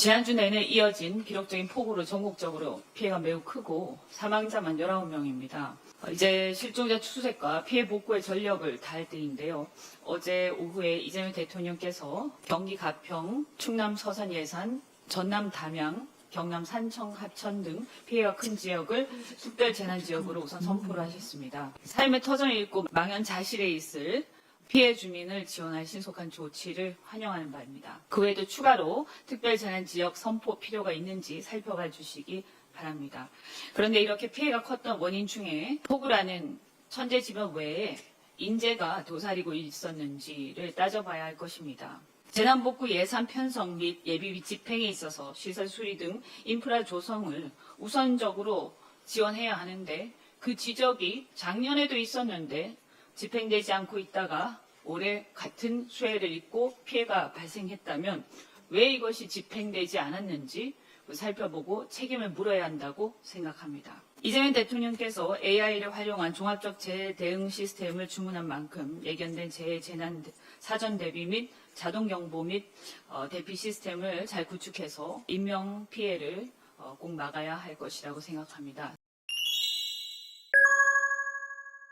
지난주 내내 이어진 기록적인 폭우로 전국적으로 피해가 매우 크고 사망자만 19명입니다. 이제 실종자 추색과 피해 복구에 전력을 다할 때인데요. 어제 오후에 이재명 대통령께서 경기 가평, 충남 서산 예산, 전남 담양, 경남 산청, 하천 등 피해가 큰 지역을 특별 재난 지역으로 우선 선포를 하셨습니다. 삶의 터전을 잃고 망연자실에 있을 피해 주민을 지원할 신속한 조치를 환영하는 바입니다. 그 외에도 추가로 특별 재난 지역 선포 필요가 있는지 살펴봐 주시기 바랍니다. 그런데 이렇게 피해가 컸던 원인 중에 폭우라는 천재지변 외에 인재가 도사리고 있었는지를 따져봐야 할 것입니다. 재난복구 예산 편성 및 예비 집행에 있어서 시설 수리 등 인프라 조성을 우선적으로 지원해야 하는데 그 지적이 작년에도 있었는데 집행되지 않고 있다가 올해 같은 수해를 입고 피해가 발생했다면 왜 이것이 집행되지 않았는지 살펴보고 책임을 물어야 한다고 생각합니다. 이재명 대통령께서 AI를 활용한 종합적 재해 대응 시스템을 주문한 만큼 예견된 재해 재난 사전 대비 및 자동 경보 및 어, 대피 시스템을 잘 구축해서 인명 피해를 어, 꼭 막아야 할 것이라고 생각합니다.